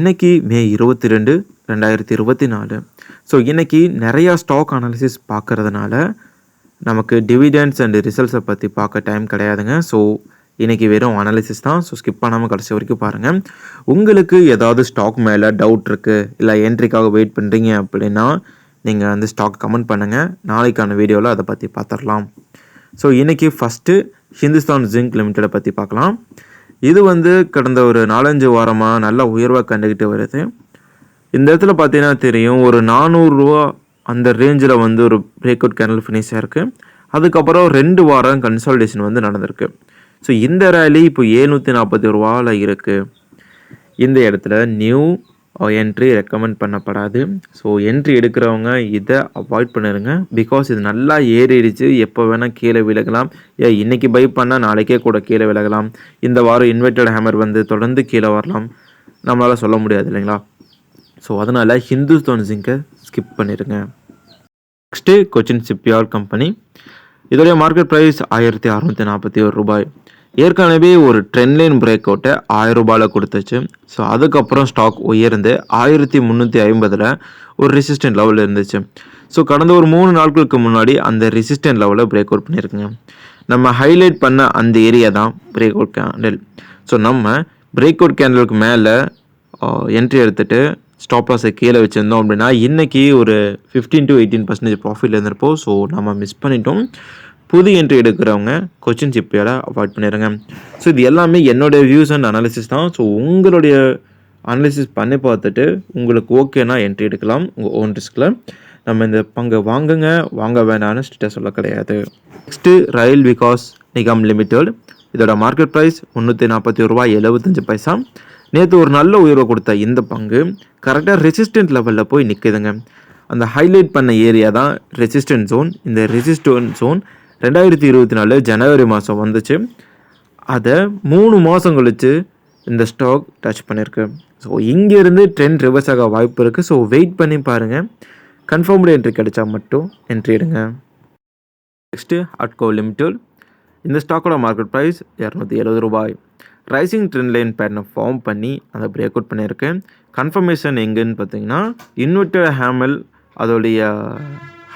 இன்னைக்கு மே இருபத்தி ரெண்டு ரெண்டாயிரத்தி இருபத்தி நாலு ஸோ இன்றைக்கி நிறையா ஸ்டாக் அனாலிசிஸ் பார்க்கறதுனால நமக்கு டிவிடெண்ட்ஸ் அண்ட் ரிசல்ட்ஸை பற்றி பார்க்க டைம் கிடையாதுங்க. ஸோ இன்றைக்கி வெறும் அனாலிசிஸ் தான். ஸோ ஸ்கிப் பண்ணாமல் கடைசி வரைக்கும் பாருங்கள் உங்களுக்கு ஏதாவது ஸ்டாக் மேலே டவுட் இருக்குது இல்லை என்ட்ரிக்காக வெயிட் பண்ணுறீங்க அப்படின்னா நீங்கள் வந்து ஸ்டாக் கமெண்ட் பண்ணுங்கள் நாளைக்கான வீடியோவில் அதை பற்றி பார்த்துடலாம். ஸோ இன்றைக்கி ஃபஸ்ட்டு ஹிந்துஸ்தான் ஜிங்க் லிமிட்டடை பற்றி பார்க்கலாம். இது வந்து கடந்த ஒரு நாலஞ்சு வாரமாக நல்லா உயர்வாக கண்டுக்கிட்டு வருது. இந்த இடத்துல பார்த்தீங்கன்னா தெரியும் ஒரு நானூறுரூவா அந்த ரேஞ்சில் வந்து ஒரு பிரேக் அவுட் கேனல் ஃபினிஷ் ஆயிருக்கு. அதுக்கப்புறம் ரெண்டு வாரம் கன்சால்டேஷன் வந்து நடந்திருக்கு. ஸோ இந்த ரேலி இப்போ ஏழ்நூற்றி நாற்பத்தி ரூபாவில் இருக்குது இந்த இடத்துல நியூ என்ட்ரி ரெக்கமெண்ட் பண்ணப்படாது. ஸோ என்ட்ரி எடுக்கிறவங்க இதை அவாய்ட் பண்ணிடுங்க பிகாஸ் இது நல்லா ஏறிடுச்சு. எப்போ வேணால் கீழே விலகலாம். ஏ இன்றைக்கி பை பண்ணால் நாளைக்கே கூட கீழே விலகலாம். இந்த வாரம் இன்வெர்டட் ஹேமர் வந்து தொடர்ந்து கீழே வரலாம். நம்மளால் சொல்ல முடியாது இல்லைங்களா? ஸோ அதனால் ஹிந்துஸ்தான் ஜிங்கை ஸ்கிப் பண்ணிடுங்க நெக்ஸ்ட்டு கொச்சின் சிப்பியார் கம்பெனி இதோடைய மார்க்கெட் ப்ரைஸ் ஆயிரத்தி அறநூற்றி நாற்பத்தி ஒரு ரூபாய். ஏற்கனவே ஒரு ட்ரெண்ட் லைன் பிரேக் அவுட்டை ஆயிரம் ரூபாயில் கொடுத்துச்சு. ஸோ அதுக்கப்புறம் ஸ்டாக் உயர்ந்து ஆயிரத்தி முந்நூற்றி ஐம்பதில் ஒரு ரெசிஸ்டன்ட் லெவலில் இருந்துச்சு. ஸோ கடந்த ஒரு மூணு நாட்களுக்கு முன்னாடி அந்த ரெசிஸ்டன்ட் லெவலில் பிரேக் அவுட் பண்ணியிருக்குங்க நம்ம ஹைலைட் பண்ண அந்த ஏரியா தான் பிரேக் அவுட் கேண்டில் ஸோ நம்ம பிரேக் அவுட் கேண்டலுக்கு மேலே என்ட்ரி எடுத்துகிட்டு ஸ்டாப் லாஸை கீழே வச்சுருந்தோம் அப்படின்னா இன்றைக்கி ஒரு ஃபிஃப்டீன் டு எயிட்டீன் பர்சன்டேஜ் ப்ராஃபிட்டில் இருந்திருப்போம். ஸோ நம்ம மிஸ் பண்ணிட்டோம். புது என்ட்ரி எடுக்கிறவங்க கொச்சின் சிப்பியோட அவாய்ட் பண்ணிடுங்க ஸோ இது எல்லாமே என்னுடைய வியூஸ் அண்ட் அனாலிசிஸ் தான். ஸோ உங்களுடைய அனாலிசிஸ் பண்ணி பார்த்துட்டு உங்களுக்கு ஓகேனா என்ட்ரி எடுக்கலாம். உங்கள் ஓன் ரிஸ்கில் நம்ம இந்த பங்கை வாங்குங்க. வாங்க வேணாம்னு ஸ்ட்ரிக்டாக சொல்ல கிடையாது. Next rail Vikas Nigam limited. இதோட மார்க்கெட் ப்ரைஸ் முந்நூற்றி நாற்பத்தி ரூபாய் எழுபத்தஞ்சு பைசா. நேற்று ஒரு நல்ல உயர்வை கொடுத்த இந்த பங்கு கரெக்டாக ரெசிஸ்டன்ட் லெவலில் போய் நிற்குதுங்க அந்த ஹைலைட் பண்ண ஏரியா தான் ரெசிஸ்டன்ட் ஜோன் இந்த ரெசிஸ்டன்ட் ஜோன் ரெண்டாயிரத்தி இருபத்தி நாலு ஜனவரி மாதம் வந்துச்சு. அதை மூணு மாதம் கழித்து இந்த ஸ்டாக் டச் பண்ணியிருக்கு. ஸோ இங்கேருந்து ட்ரெண்ட் ரிவர்ஸ் ஆக வாய்ப்பு இருக்குது ஸோ வெயிட் பண்ணி பாருங்கள் கன்ஃபார்ம்டு என்ட்ரி கிடைச்சா மட்டும் என்ட்ரி எடுங்க. நெக்ஸ்ட்டு அட்கோ லிமிடெட் இந்த ஸ்டாக்கோட மார்க்கெட் ப்ரைஸ் இரநூத்தி எழுபது ரூபாய். ரைசிங் ட்ரெண்ட் லைன் பேட்டர்னை ஃபார்ம் பண்ணி அதை பிரேக் அவுட் பண்ணியிருக்கேன் கன்ஃபர்மேஷன் எங்கேன்னு பார்த்தீங்கன்னா இன்வெர்டட் ஹேமல் அதோடைய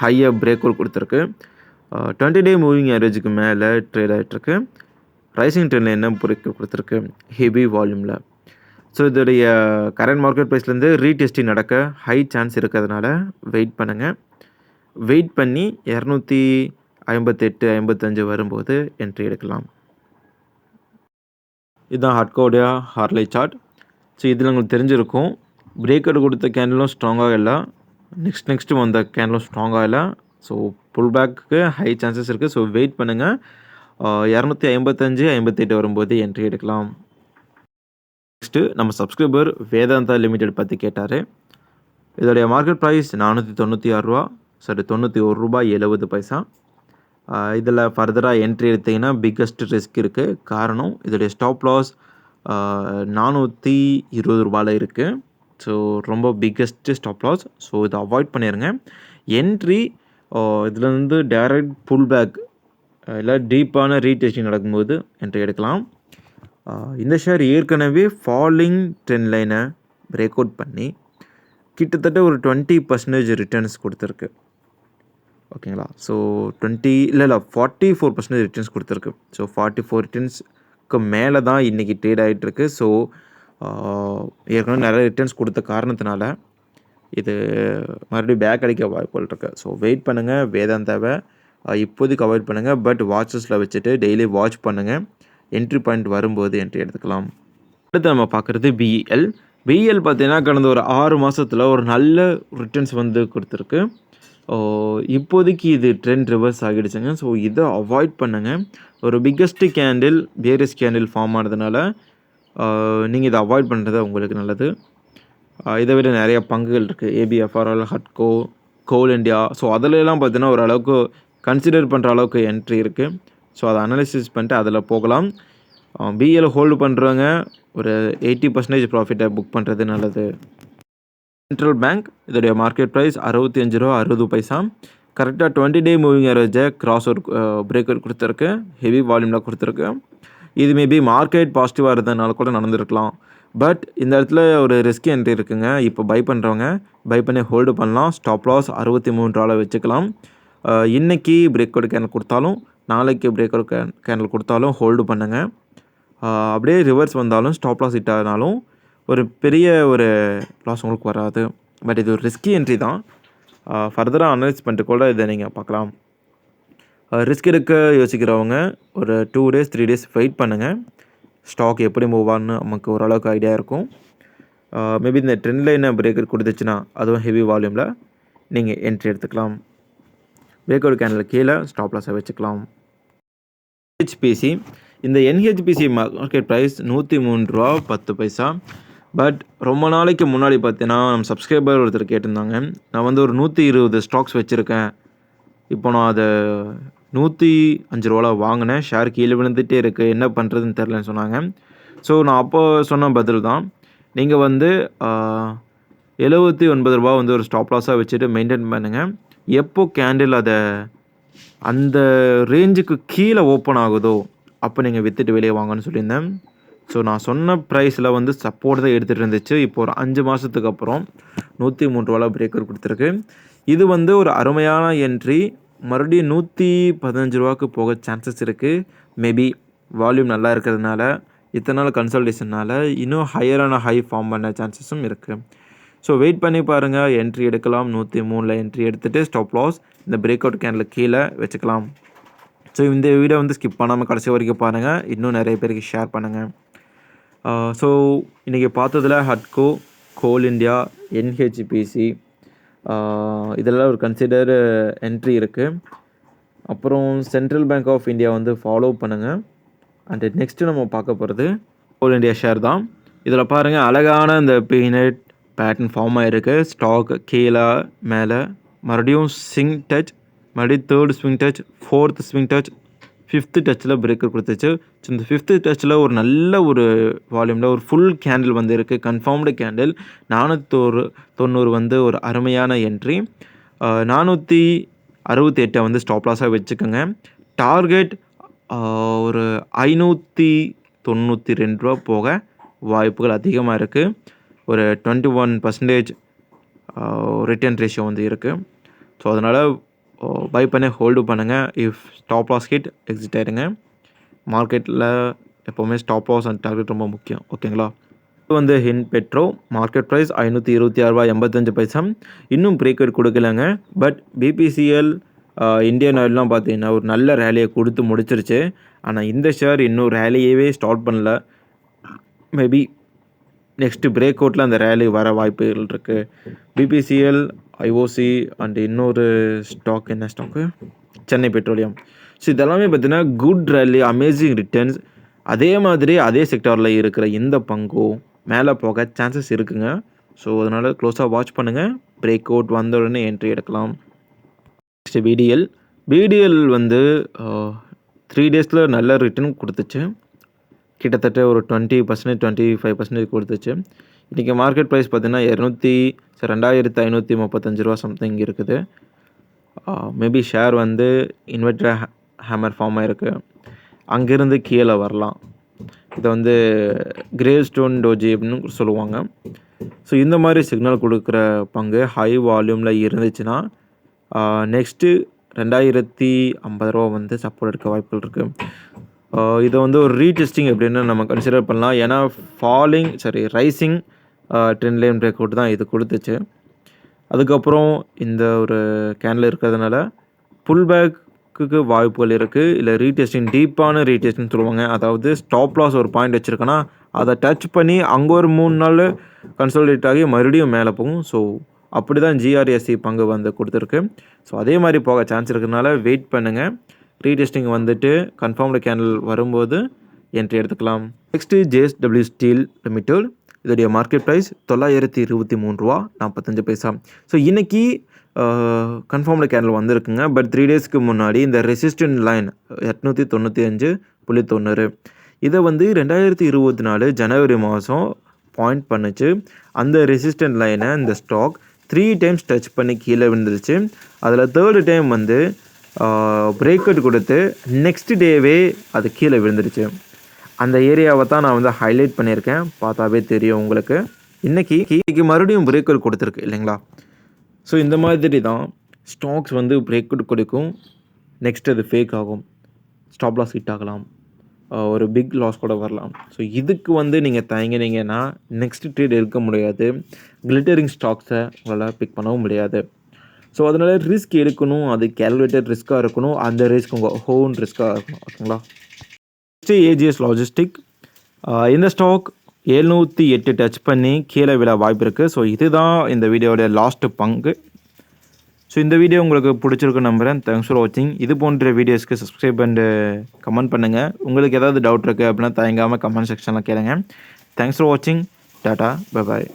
ஹையை பிரேக் அவுட் கொடுத்துருக்கு. டுவெண்ட்டி டே மூவிங் ஆவரேஜுக்கு மேலே ட்ரேட் ஆகிட்டுருக்கு ரைசிங் ட்ரெண்டில் என்ன பொறுக்க கொடுத்துருக்கு? ஹெவி வால்யூமில் ஸோ இதோடைய கரண்ட் மார்க்கெட் ப்ரைஸ்லேருந்து ரீடெஸ்டிங் நடக்க ஹை சான்ஸ் இருக்கிறதுனால வெயிட் பண்ணுங்கள் வெயிட் பண்ணி இரநூத்தி ஐம்பத்தெட்டு ஐம்பத்தஞ்சு வரும்போது என்ட்ரி எடுக்கலாம். இதுதான் ஹட்கோடைய ஹார்லை சார்ட் ஸோ இதில் உங்களுக்கு தெரிஞ்சிருக்கும். பிரேக்கர் கொடுத்த கேண்டலும் ஸ்ட்ராங்காக இல்லை. நெக்ஸ்ட் நெக்ஸ்ட்டு வந்த கேண்டலும் ஸ்ட்ராங்காக இல்லை. ஸோ புல் பேக்கு ஹை சான்சஸ் இருக்குது ஸோ வெயிட் பண்ணுங்கள் இரநூத்தி ஐம்பத்தஞ்சு ஐம்பத்தெட்டு வரும்போது என்ட்ரி எடுக்கலாம். நெக்ஸ்ட்டு நம்ம சப்ஸ்கிரைபர் வேதாந்தா லிமிடெட் பற்றி கேட்டார். இதோடைய மார்க்கெட் ப்ரைஸ் நானூற்றி தொண்ணூற்றி ஆறு ரூபா. சாரி தொண்ணூற்றி ஒரு ரூபாய் எழுபது பைசா. இதில் ஃபர்தராக என்ட்ரி எடுத்திங்கன்னா பிக்கஸ்ட் ரிஸ்க் இருக்குது காரணம் இதோடைய ஸ்டாப் லாஸ் நானூற்றி இருபது ரூபாயில் இருக்குது ஸோ ரொம்ப பிக்கஸ்ட்டு ஸ்டாப் லாஸ் ஸோ இதை அவாய்ட் பண்ணிடுங்க என்ட்ரி இதுலேருந்து வந்து டேரக்ட் புல் பேக் இல்லை டீப்பான ரீடெஸ்டிங் நடக்கும்போது என்ட்ரி எடுக்கலாம். இந்த ஷேர் ஏற்கனவே ஃபாலிங் ட்ரெண்ட் லைனை பிரேக் அவுட் பண்ணி கிட்டத்தட்ட ஒரு டுவெண்ட்டி பர்சன்டேஜ் ரிட்டர்ன்ஸ் கொடுத்துருக்கு. ஓகேங்களா? ஸோ டுவெண்ட்டி இல்லை இல்லை ஃபார்ட்டி ஃபோர் பர்சன்டேஜ் ரிட்டர்ன்ஸ் கொடுத்துருக்கு. ஸோ ஃபார்ட்டி ஃபோர் ரிட்டர்ன்ஸ்க்கு மேலே தான் இன்றைக்கி ட்ரேட் ஆகிட்டுருக்கு ஸோ ஏற்கனவே நிறைய ரிட்டர்ன்ஸ் கொடுத்த காரணத்தினால இது மறுபடியும் பேக் அடிக்க வாய்ப்புகள் இருக்குது ஸோ வெயிட் பண்ணுங்கள் வேதாந்தாவை இப்போதைக்கு அவாய்ட் பண்ணுங்கள் பட் வாட்சஸில் வச்சுட்டு டெய்லி வாட்ச் பண்ணுங்கள் என்ட்ரி பாயிண்ட் வரும்போது என்ட்ரி எடுத்துக்கலாம். அடுத்து நம்ம பார்க்குறது பிஇஎல் பிஇஎல் பார்த்தீங்கன்னா கடந்த ஒரு ஆறு மாதத்தில் ஒரு நல்ல ரிட்டர்ன்ஸ் வந்து கொடுத்துருக்கு. இப்போதைக்கு இது ட்ரெண்ட் ரிவர்ஸ் ஆகிடுச்சுங்க. ஸோ இதை அவாய்ட் பண்ணுங்கள் ஒரு biggest candle bearish candle form ஆனதுனால நீங்கள் இதை அவாய்ட் பண்ணுறது உங்களுக்கு நல்லது. இதை விட நிறைய பங்குகள் இருக்குது ஏபிஎஃப்ஆர்எல் ஹட்கோ கோல் இண்டியா ஸோ அதிலெல்லாம் பார்த்தீங்கன்னா ஓரளவுக்கு கன்சிடர் பண்ணுற அளவுக்கு என்ட்ரி இருக்குது ஸோ அதை அனலிசிஸ் பண்ணிட்டு அதில் போகலாம். பிஎல் ஹோல்டு பண்ணுறவங்க ஒரு எயிட்டி பர்சன்டேஜ் ப்ராஃபிட்டை புக் பண்ணுறது நல்லது. சென்ட்ரல் பேங்க் இதோடைய மார்க்கெட் ப்ரைஸ் அறுபத்தி அஞ்சு ரூபா அறுபது பைசா. கரெக்டாக டுவெண்ட்டி டே மூவிங் ஆவரேஜை கிராஸ் ஒரு பிரேக்கர் கொடுத்துருக்கு. ஹெவி வால்யூமில் கொடுத்துருக்கு. இது மேபி மார்க்கெட் பாசிட்டிவாக இருந்ததுனால கூட நடந்திருக்கலாம். பட் இந்த இடத்துல ஒரு ரிஸ்க் என்ட்ரி இருக்குங்க. இப்போ பை பண்ணுறவங்க பை பண்ணி ஹோல்டு பண்ணலாம். ஸ்டாப் லாஸ் அறுபத்தி மூணு ரூபாவில் வச்சுக்கலாம் இன்றைக்கி பிரேக் அவுட் கேண்டில் கொடுத்தாலும் நாளைக்கு பிரேக் அவுட் கேண்டில் கொடுத்தாலும் ஹோல்டு பண்ணுங்கள் அப்படியே ரிவர்ஸ் வந்தாலும் ஸ்டாப் லாஸ் ஹிட் ஆனாலும் ஒரு பெரிய ஒரு லாஸ் உங்களுக்கு வராது. பட் இது ஒரு ரிஸ்கி என்ட்ரி தான். ஃபர்தராக அனலைஸ் பண்ணிட்டு கூட இதை நீங்கள் பார்க்கலாம். ரிஸ்க் எடுக்க யோசிக்கிறவங்க ஒரு two days three days wait பண்ணுங்கள் ஸ்டாக் எப்படி மூவ் ஆகுன்னு நமக்கு ஓரளவுக்கு ஐடியா இருக்கும். மேபி இந்த ட்ரெண்ட் லைனை பிரேக்கர் கொடுத்துச்சுன்னா அதுவும் ஹெவி வால்யூமில் நீங்கள் என்ட்ரி எடுத்துக்கலாம். பிரேக் அவுட் கேனில் கீழே ஸ்டாப் லாஸை வச்சுக்கலாம். ஹெச்பிசி இந்த என்ஹெச்பிசி மார்க்கெட் ப்ரைஸ் நூற்றி மூணு ரூபா பத்து பைசா. பட் ரொம்ப நாளைக்கு முன்னாடி பார்த்தீங்கன்னா நம்ம சப்ஸ்கிரைபர் ஒருத்தர் கேட்டிருந்தாங்க. நான் வந்து ஒரு நூற்றி இருபது ஸ்டாக்ஸ் வச்சுருக்கேன். இப்போ நான் அதை நூற்றி அஞ்சு ரூபாவில் வாங்கினேன். ஷேர் கீழே விழுந்துகிட்டே இருக்குது என்ன பண்ணுறதுன்னு தெரிலன்னு சொன்னாங்க. ஸோ நான் அப்போ சொன்ன பதில் தான் நீங்கள் வந்து எழுபத்தி ஒன்பது ரூபா வந்து ஒரு ஸ்டாப் லாஸாக வச்சுட்டு மெயின்டைன் பண்ணுங்கள் எப்போ கேண்டில் அதை அந்த ரேஞ்சுக்கு கீழே ஓப்பன் ஆகுதோ அப்போ நீங்கள் விற்றுட்டு வெளியே வாங்கன்னு சொல்லியிருந்தேன். ஸோ நான் சொன்ன ப்ரைஸில் வந்து சப்போர்ட் தான் எடுத்துகிட்டு இருந்துச்சு. இப்போ ஒரு அஞ்சு மாதத்துக்கு அப்புறம் நூற்றி மூணு ரூபாவில் பிரேக்கர் கொடுத்துருக்கு. இது வந்து ஒரு அருமையான என்ட்ரி மறுபடியும் நூற்றி பதினஞ்சு ரூபாக்கு போக சான்சஸ் இருக்குது மேபி வால்யூம் நல்லா இருக்கிறதுனால இத்தனை நாள் கன்சல்டேஷனால் இன்னும் ஹையரான ஹை ஃபார்ம் பண்ண சான்சஸும் இருக்குது ஸோ வெயிட் பண்ணி பாருங்கள் என்ட்ரி எடுக்கலாம். நூற்றி மூணில் என்ட்ரி எடுத்துகிட்டு ஸ்டாப் லாஸ் இந்த பிரேக் அவுட் கேனில் கீழே வச்சுக்கலாம். ஸோ இந்த வீடியோ வந்து ஸ்கிப் பண்ணாமல் கடைசி வரைக்கும் பாருங்கள் இன்னும் நிறைய பேருக்கு ஷேர் பண்ணுங்கள் ஸோ uh, இன்றைக்கி பார்த்ததில் ஹட்கோ கோல் இண்டியா என்ஹெச்பிசி இதெல்லாம் ஒரு கன்சிடர் என்ட்ரி இருக்குது அப்புறம் சென்ட்ரல் பேங்க் ஆஃப் இந்தியா வந்து ஃபாலோ பண்ணுங்கள் அண்ட் நெக்ஸ்ட்டு நம்ம பார்க்க போகிறது கோல் இண்டியா ஷேர் தான். இதில் பாருங்கள் அழகான இந்த பீனட் பேட்டர்ன் ஃபார்ம் ஆகிருக்கு ஸ்டாக் கீழே மேலே மறுபடியும் ஸ்விங் டச் மறுபடியும் third swing touch fourth swing touch fifth டச்சில் breaker கொடுத்துச்சு. ஸோ இந்த ஃபிஃப்த்து டச்சில் ஒரு நல்ல ஒரு வால்யூமில் ஒரு ஃபுல் கேண்டில் வந்து இருக்குது கன்ஃபார்ம்டு கேண்டில் நானூற்றோரு தொண்ணூறு வந்து ஒரு அருமையான என்ட்ரி நானூற்றி அறுபத்தி எட்டை வந்து ஸ்டாப் லாஸாக வச்சுக்கோங்க. டார்கெட் ஒரு ஐநூற்றி தொண்ணூற்றி ரெண்டு ரூபா போக வாய்ப்புகள் அதிகமாக இருக்குது ஒரு twenty one percentage return ratio வந்து இருக்குது ஸோ அதனால் பை பண்ணி ஹோல்டு பண்ணுங்கள் if stop loss hit exit ஆயிடுங்க. மார்க்கெட்டில் எப்போவுமே ஸ்டாப் லாஸ் அண்ட் டார்கெட் ரொம்ப முக்கியம். ஓகேங்களா இது வந்து ஹின் பெட்ரோ மார்க்கெட் ப்ரைஸ் ஐநூற்றி இருபத்தி ஆறு ரூபாய் எண்பத்தஞ்சு பைசா இன்னும் பிரேக்கர் கொடுக்கலங்க. பட் பிபிசிஎல் இந்தியன் ஆயில்லாம் பார்த்தீங்கன்னா ஒரு நல்ல ரேலியை கொடுத்து முடிச்சிருச்சு. ஆனால் இந்த ஷேர் இன்னும் ரேலியவே ஸ்டார்ட் பண்ணல. மேபி நெக்ஸ்ட்டு பிரேக் அவுட்டில் அந்த ரேலி வர வாய்ப்புகள் இருக்குது பிபிசிஎல் ஐஓசி அண்ட் இன்னொரு ஸ்டாக் என்ன ஸ்டாக்கு சென்னை பெட்ரோலியம். ஸோ இதெல்லாமே பார்த்தீங்கன்னா குட் ரேலி அமேசிங் ரிட்டர்ன்ஸ் அதே மாதிரி அதே செக்டாரில் இருக்கிற எந்த பங்கும் மேலே போக சான்சஸ் இருக்குங்க. ஸோ அதனால் க்ளோஸாக வாட்ச் பண்ணுங்கள் பிரேக் அவுட் வந்த உடனே என்ட்ரி எடுக்கலாம். நெக்ஸ்ட் பிடிஎல் பிடிஎல் வந்து த்ரீ டேஸில் நல்ல ரிட்டர்ன் கொடுத்துச்சு. கிட்டத்தட்ட ஒரு twenty percentage twenty five percentage கொடுத்துச்சு. இன்றைக்கி மார்க்கெட் ப்ரைஸ் பார்த்தீங்கன்னா இரநூத்தி ரெண்டாயிரத்து ஐநூற்றி முப்பத்தஞ்சு ரூபா சம்திங் இருக்குது. மேபி ஷேர் வந்து இன்வெர்டர் ஹேமர் ஃபார்ம் ஆகிருக்கு அங்கேருந்து கீழே வரலாம். இதை வந்து கிரே ஸ்டோன் டோஜி அப்படின்னு சொல்லுவாங்க. ஸோ இந்த மாதிரி சிக்னல் கொடுக்குற பங்கு ஹை வால்யூமில் இருந்துச்சுன்னா நெக்ஸ்ட்டு ரெண்டாயிரத்தி ஐம்பது ரூபா வந்து சப்போர்ட் இருக்க வாய்ப்புகள் இருக்குது இதை வந்து ஒரு ரீடெஸ்டிங் அப்படின்னு நம்ம கன்சிடர் பண்ணலாம். ஏன்னா falling sorry rising trend line breakout தான் இது கொடுத்துச்சு. அதுக்கப்புறம் இந்த ஒரு கேனில் இருக்கிறதுனால புல் பேக்குக்கு வாய்ப்புகள் இருக்குது இல்லை ரீடெஸ்டிங் டீப்பான ரீடெஸ்டிங் சொல்லுவாங்க. அதாவது ஸ்டாப் லாஸ் ஒரு பாயிண்ட் வச்சுருக்கேன்னா அதை டச் பண்ணி அங்கே ஒரு மூணு நாள் கன்சல்டேட் ஆகி மறுபடியும் மேலே போகும். ஸோ அப்படி தான் ஜிஆர்எஸ்சி பங்கு வந்து கொடுத்துருக்கு. ஸோ அதே மாதிரி போக சான்ஸ் இருக்கிறதுனால வெயிட் பண்ணுங்கள் ரீடெஸ்டிங் வந்துட்டு கன்ஃபார்ம்டு கேண்டில் வரும்போது என்ட்ரி எடுத்துக்கலாம். நெக்ஸ்ட்டு ஜேஎஸ்டபிள்யூ ஸ்டீல் லிமிடெட் இதோடைய மார்க்கெட் ப்ரைஸ் தொள்ளாயிரத்தி இருபத்தி மூணு ரூபா நாற்பத்தஞ்சு பைசா. ஸோ இன்றைக்கி கன்ஃபார்ம்டு கேண்டில் வந்திருக்குங்க. பட் த்ரீ டேஸ்க்கு முன்னாடி இந்த ரெசிஸ்டன்ட் லைன் எட்நூற்றி தொண்ணூற்றி அஞ்சு புள்ளி தொண்ணூறு. இதை வந்து ரெண்டாயிரத்தி இருபத்தி நாலு ஜனவரி மாதம் பாயிண்ட் பண்ணுச்சு. அந்த ரெசிஸ்டன்ட் லைனை இந்த ஸ்டாக் த்ரீ டைம்ஸ் டச் பண்ணி கீழே விழுந்துருச்சு. அதில் தேர்டு டைம் வந்து பிரேக் அவுட் கொடுத்து நெக்ஸ்ட் டேவே அது கீழே விழுந்துருச்சு அந்த ஏரியாவை தான் நான் வந்து ஹைலைட் பண்ணியிருக்கேன். பார்த்தாவே தெரியும் உங்களுக்கு. இன்றைக்கி இன்னைக்கு மறுபடியும் பிரேக் அவுட் கொடுத்துருக்கு இல்லைங்களா? ஸோ இந்த மாதிரி தான் ஸ்டாக்ஸ் வந்து பிரேக் அவுட் கொடுக்கும். நெக்ஸ்ட் அது ஃபேக் ஆகும். ஸ்டாப் லாஸ் ஹிட் ஆகலாம். ஒரு பிக் லாஸ் கூட வரலாம். ஸோ இதுக்கு வந்து நீங்கள் தயங்கினீங்கன்னா நெக்ஸ்ட் ட்ரேட் இருக்க முடியாது. கிளிட்டரிங் ஸ்டாக்ஸை உங்களால் பிக் பண்ணவும் முடியாது. ஸோ அதனால் ரிஸ்க் எடுக்கணும். அது கேல்குலேட்டட் ரிஸ்க்காக இருக்கணும். அந்த ரிஸ்க் உங்கள் ஹோன் ரிஸ்க்காக இருக்கணும். ஓகேங்களா? நெக்ஸ்ட்டு ஏஜிஎஸ் லாஜிஸ்டிக் இந்த ஸ்டாக் எழுநூற்றி எட்டு டச் பண்ணி கீழே விழ வாய்ப்பு இருக்குது ஸோ இதுதான் இந்த வீடியோடைய லாஸ்ட்டு பங்கு. ஸோ இந்த வீடியோ உங்களுக்கு பிடிச்சிருக்கு நம்புகிறேன் தேங்க்ஸ் ஃபார் வாட்சிங் இது போன்ற வீடியோஸ்க்கு சப்ஸ்கிரைப் அண்டு கமெண்ட் பண்ணுங்கள் உங்களுக்கு ஏதாவது டவுட் இருக்குது அப்படின்னா தயங்காமல் கமெண்ட் செக்ஷனில் கேளுங்க. தேங்க்ஸ் ஃபார் வாட்சிங் டாட்டா பை பாய்